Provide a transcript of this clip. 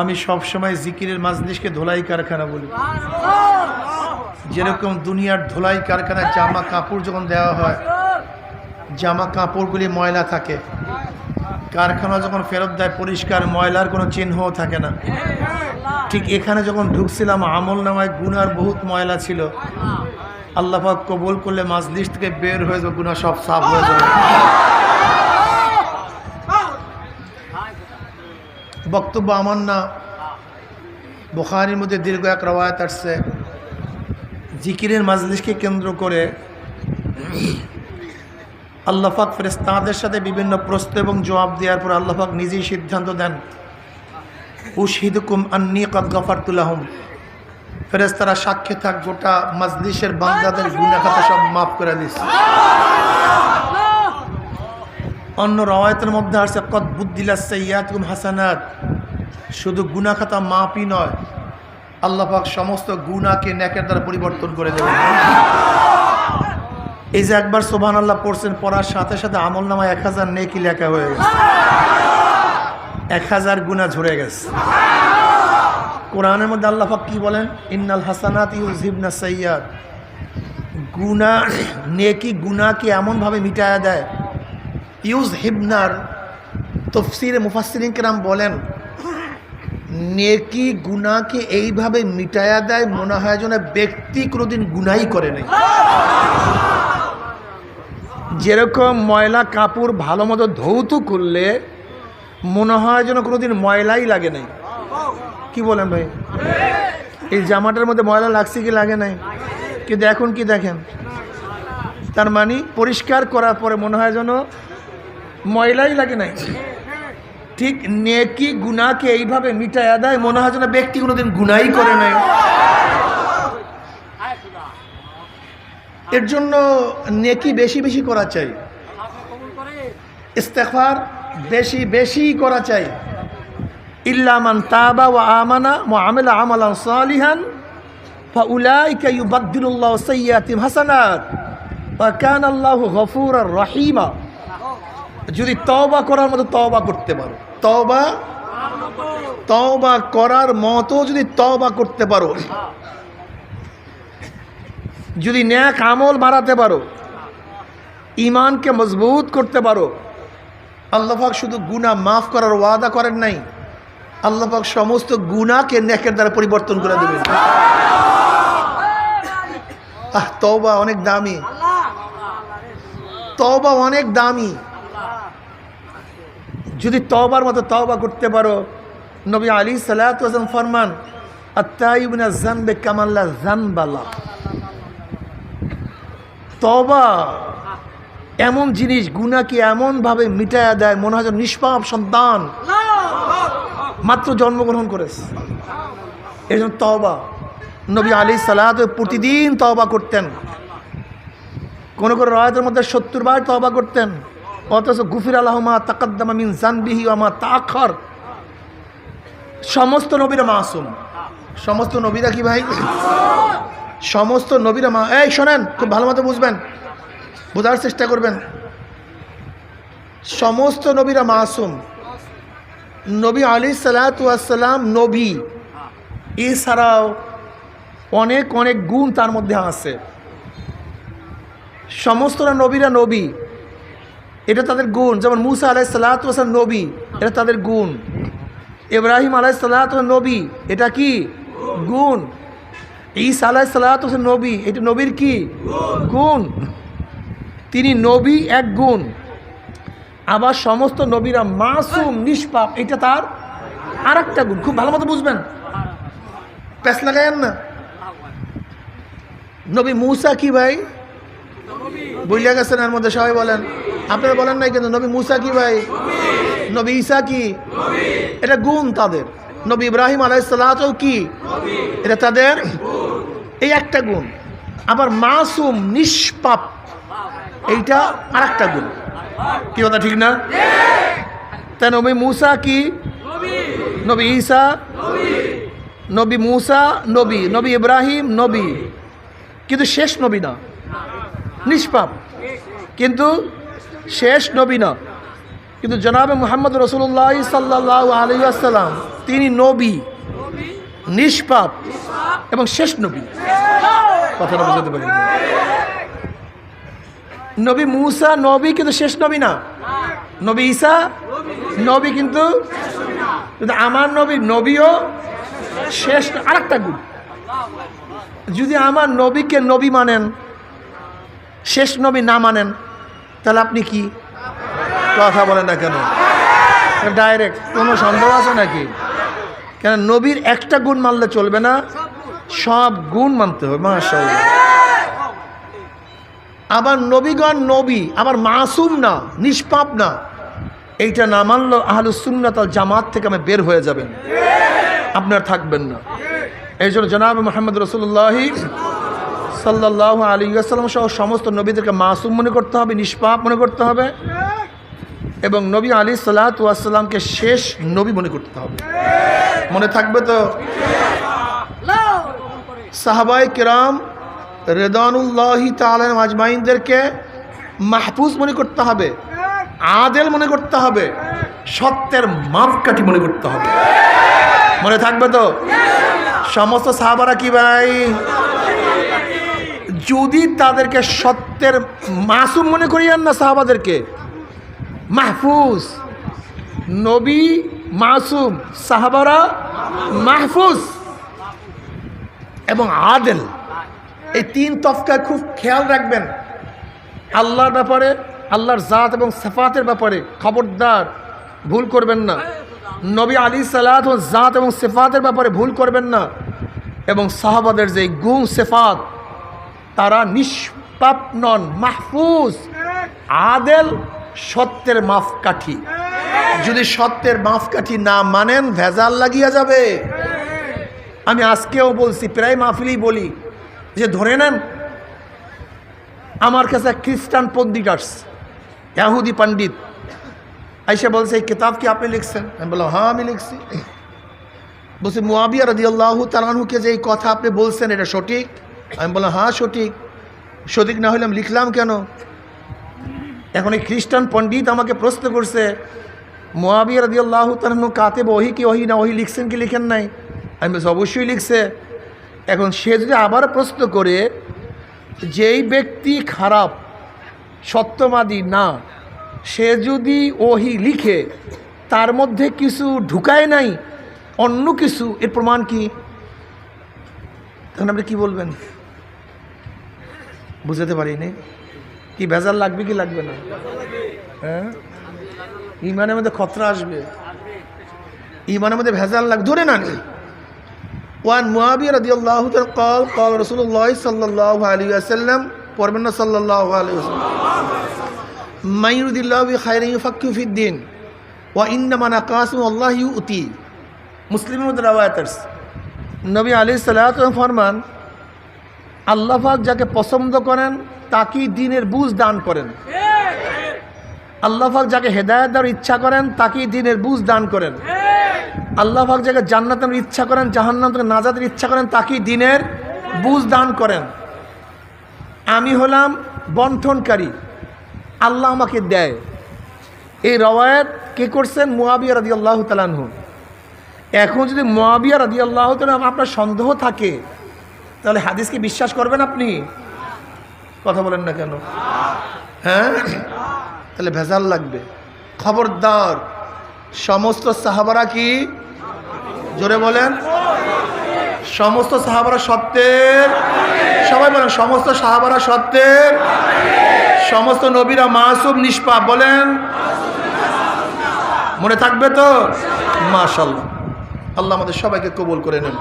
আমি সবসময় জিকিরের মাজলিশকে ধোলাই কারখানা বলি। যেরকম দুনিয়ার ধোলাই কারখানায় জামা কাপড় যখন দেওয়া হয়, জামা কাপড়গুলি ময়লা থাকে। কারখানা যখন ফেরত দেয়, পরিষ্কার ময়লার কোনো চিহ্নও থাকে না। ঠিক এখানে যখন ঢুকছিলাম, আমল নামায় গুনার বহুত ময়লা ছিল। আল্লাহাক কবুল করলে মাজলিশ থেকে বের হয়ে যাবে গুনা সব সাফ হয়ে যাবে। বক্তব্য আমার না। বোখারির মধ্যে দীর্ঘ এক রবায়ত আসছে। জিকিরের মাজলিশকে কেন্দ্র করে আল্লাফাক আল্লাহাক ফেরেস্তাদের সাথে বিভিন্ন প্রশ্ন এবং জবাব দেওয়ার পর আল্লাহাক নিজেই সিদ্ধান্ত দেন উশহিদুকুম আন্নি কদ গফারতুল্লাহম ফেরেস্তারা সাক্ষী থাক গোটা মাজলিশের বান্দাদের গুনাখাতা সব মাফ করে দিস। অন্য রওয়ায়তের মধ্যে আসছে কদ বুদ্দিলা সৈয়াতুম হাসানাত। শুধু গুনাখাতা মাপই নয় আল্লাহাক সমস্ত গুনাকে ন্যাকের দ্বারা পরিবর্তন করে দেবেন। এই যে একবার সোভান আল্লাহ পড়ছেন, পড়ার সাথে সাথে আমল নামায় এক হাজার নেকি লেখা হয়ে গেছে। এক হাজার গুণা ঝরে গেছে। কোরআনের মধ্যে আল্লাহাক কি বলেন? ইন্নাল হাসানাত ইউজ হিবনা সৈয়াদ গুনা নেকি গুনাকে এমনভাবে মিটায়া দেয় ইউজ হিবনার তফসিরে মুফাসিরিন কেরাম বলেন, নেকি গুনাকে এইভাবে মিটায়া দেয় মনে হয় যেন ব্যক্তি কোনোদিন গুনাই করে নাই। যেরকম ময়লা কাপড় ভালো মতো ধৌত করলে মনে হয় যেন কোনোদিন ময়লাই লাগে নাই। কি বলেন ভাই? এই জামাটার মধ্যে ময়লা লাগছে কি লাগে নাই? কিন্তু এখন কি দেখেন? তার মানে পরিষ্কার করার পরে মনে হয় যেন ময়লাই লাগে নাই। ঠিক নেকি গুনাকে এইভাবে মিটাইয়া দেয়, মনে হয় যেন ব্যক্তি কোনোদিন গুনাই করে নাই। এর জন্য নেকি বেশি বেশি করা চাই। ইস্তেফার বেশি বেশি করা চাই। ইল্লামান তাবা ওয়া আমানা ওয়া আমেলা আমালান সালিহান, ফাউলাইকা ইউবাদদিলুল্লাহু সাইয়্যাতিহিম হাসানাত, ওয়া কানা আল্লাহু গফুরার রহিমা। যদি তওবা করার মতো তওবা করতে পারো। তওবা? তওবা করার মতো যদি তওবা করতে পারো। যদি ন্যাক আমল বাড়াতে পারো। ইমানকে মজবুত করতে পারো। আল্লাহাক শুধু গুণা মাফ করার ওয়াদা করেন নাই। আল্লাহাক সমস্ত গুণাকে ন্যাকের দ্বারা পরিবর্তন করে দেবেন। আহ, তওবা অনেক দামি। তওবা অনেক দামি। যদি তওবার মতো তওবা করতে পারো, নবী আলী সালাম ফরমান আত্মাইবিনা জানবে কামাল্লা তবা এমন জিনিস গুনাকে এমনভাবে মিটায়া দেয়, মনে হয় নিষ্পাপ সন্তান। মাত্র জন্মগ্রহণ করেছে। এই জন্য তবা নবী আলী সালাদ প্রতিদিন তবা করতেন। কোনো কোনো রায়তের মধ্যে সত্তর বার তবা করতেন। অথচ গুফির আলহমা তাকাদ্দামা মিন জানবিহি আমা তাখর সমস্ত নবীরা মাসুম। সমস্ত নবীরা কি ভাই? সমস্ত নবীরা মা এই শোনেন, খুব ভালো মতো বুঝবেন। বোঝার চেষ্টা করবেন। সমস্ত নবীরা মাসুম। নবী আলী সালাতাম নবী। এছাড়াও অনেক অনেক গুণ তার মধ্যে আছে। সমস্তরা নবীরা নবী। এটা তাদের গুণ। যেমন মুসা আলাই সাল্লাতাম নবী, এটা তাদের গুণ। ইব্রাহিম আলাই সাল্লাহ নবী, এটা কি? গুণ। ঈসা আলাহ সাল্লাত নবী, এটা নবীর কি? গুণ। তিনি নবী এক গুণ। আবার সমস্ত নবীরা মাসুম, নিষ্পাপ, এটা তার আর একটা গুণ। খুব ভালো মতো বুঝবেন। প্যাস লাগায়েন না। নবী মুসা কি ভাই? বুঝিয়া গেছেন এর মধ্যে, সবাই বলেন। আপনারা বলেন নাই কিন্তু নবী মুসা কি ভাই? নবী ঈসা কি? এটা গুণ তাদের। নবী ইব্রাহিম আলাইসাল্লাহও কি? এটা তাদের এই একটা গুণ। আবার মাসুম, নিষ্পাপ, এইটা আর একটা গুণ। কি কথা, ঠিক না? তাই নবী মুসা কি? নবী ঈসা? নবী মুসা, নবী। নবী ইব্রাহিম, নবী। কিন্তু শেষ নবী না। নিষ্পাপ। কিন্তু শেষ নবী না। কিন্তু জনাবে মোহাম্মদ রসুল্লাহ সাল্লাহ আলী আসসালাম তিনি নবী, নিষ্পাপ এবং শেষ নবী। কথাটা বুঝতে পারি। নবী মুসা নবী কিন্তু শেষ নবী না। নবী ঈসা নবী কিন্তু কিন্তু আমার নবী নবীও শেষ আরেকটা গুণ, যদি আমার নবীকে নবী মানেন, শেষ নবী না মানেন তাহলে আপনি কি কথা বলেন না কেন? ডাইরেক্ট কোনো সন্দেহ আছে নাকি? কেন নবীর একটা গুণ মানলে চলবে না? সব গুণ মানতে হবে, মাশাআল্লাহ। আবার নবীগণ নবী, আবার মাসুম না, নিষ্পাপ না। এইটা না মানলো আহলুসুন্নাত আল জামাত থেকে আমি বের হয়ে যাবেন। আপনার থাকবেন না। এই জন্য জনাব মোহাম্মদ রসুল্লাহি সাল্লাহ আলী আসসালাম সহ সমস্ত নবীদেরকে মাসুম মনে করতে হবে, নিষ্পাপ মনে করতে হবে এবং নবী আলী সাল্লাহামকে শেষ নবী মনে করতে হবে। মনে থাকবে তো? সাহাবাই কিরাম রেদানুল্লাহি তালাম আজমাইনদেরকে মাহফুজ মনে করতে হবে, আদেল মনে করতে হবে, সত্যের মাপকাঠি মনে করতে হবে। মনে থাকবে তো? সমস্ত সাহাবারা কি ভাই? যদি তাদেরকে সত্যের মাসুম মনে করিয়েন না সাহাবাদেরকে, মাহফুজ, নবী মাসুম, সাহাবারা মাহফুজ এবং আদেল, এই তিন তফকায় খুব খেয়াল রাখবেন। আল্লাহর ব্যাপারে, আল্লাহর জাত এবং সেফাতের ব্যাপারে খবরদার, ভুল করবেন না। নবী আলী সালাত ও জাত এবং সেফাতের ব্যাপারে ভুল করবেন না। এবং সাহাবাদের যে গুণ, সেফাত তারা নিষ্পাপ নন, মাহফুজ। আদেল সত্যের মাপকাঠি। যদি সত্যের মাপকাঠি না মানেন, ভেজাল লাগিয়া যাবে। আমি আজকেও বলছি, প্রায় মাহফিলেই বলি যে, ধরে নেন, আমার কাছে খ্রিস্টান আসছে ইয়াহুদি পণ্ডিত, আইসে বলছে, এই কিতাব কি আপনি লিখছেন? আমি বললাম হ্যাঁ আমি লিখছি। বলছি, মুয়াবিয়া রদি আল্লাহ তালাহুকে যে এই কথা আপনি বলছেন, এটা সঠিক? আমি বললাম হ্যাঁ সঠিক। সঠিক না হলে আমি লিখলাম কেন? এখন এই খ্রিস্টান পণ্ডিত আমাকে প্রশ্ন করছে মোয়াবিয়া রদি আল্লাহ তালাহু কাতে বহি কি ওহি না ওহি, লিখছেন কি, লিখেন নাই? আমি বলছি, অবশ্যই লিখছে। এখন সে যদি আবার প্রশ্ন করে, যেই ব্যক্তি খারাপ, সত্যবাদী না, সে যদি ওহি লিখে, তার মধ্যে কিছু ঢুকায় নাই, অন্য কিছু, এর প্রমাণ কি? তখন আপনি কী বলবেন? বুঝতে পারিনি কি ভেজাল লাগবে কি লাগবে না হ্যাঁ ইমানের মধ্যে খতরা আসবে ইমানের মধ্যে ভেজাল লাগ ধরে না নি ওয়ান মুয়াবিয়া রাদিয়াল্লাহু তাআলা قال قال رسول الله صلى الله عليه وسلم পড়বেন না সাল্লাল্লাহু আলাইহি ওয়াসাল্লাম মান ইউরিদিল্লাহু বিখাইরিন ইউফাক্কিহু ফিদ্দিন ওয়া ইন্নামা নাকাসিম আল্লাহ ইউতি মুসলিমের মধ্যে রাওয়ায়াত আছে নবী আলাইহিস সালাতু ওয়া ফরমান আল্লাহ পাক যাকে পছন্দ করেন, তাকেই দিনের বুঝ দান করেন। আল্লাহ পাক যাকে হেদায়েত দেওয়ার ইচ্ছা করেন, তাকেই দিনের বুঝ দান করেন। আল্লাহ পাক যাকে জান্নাতের ইচ্ছা করেন, জাহান্নাম থেকে নাজাদের ইচ্ছা করেন, তাকেই দিনের বুঝ দান করেন। আমি হলাম বন্ঠনকারী আল্লাহ আমাকে দেয়। এই রওয়ায়ত কে করছেন? মুয়াবিয়া রাদি আল্লাহ তালানহু এখন যদি মুয়াবিয়া রাদি আল্লাহ তালাম আপনার সন্দেহ থাকে তাহলে হাদিসকে বিশ্বাস করবেন আপনি? কথা বলেন না কেন? হ্যাঁ? তাহলে ভেজাল লাগবে। খবরদার। সমস্ত সাহাবারা কি? জোরে বলেন। সমস্ত সাহাবারা সত্যের? সবাই বলেন, সমস্ত সাহাবারা সত্যের? সমস্ত নবীরা মাসুম, নিষ্পাপ, বলেন। মনে থাকবে তো? মাশাল্লাহ। আল্লাহ আমাদের সবাইকে কবুল করে নেন।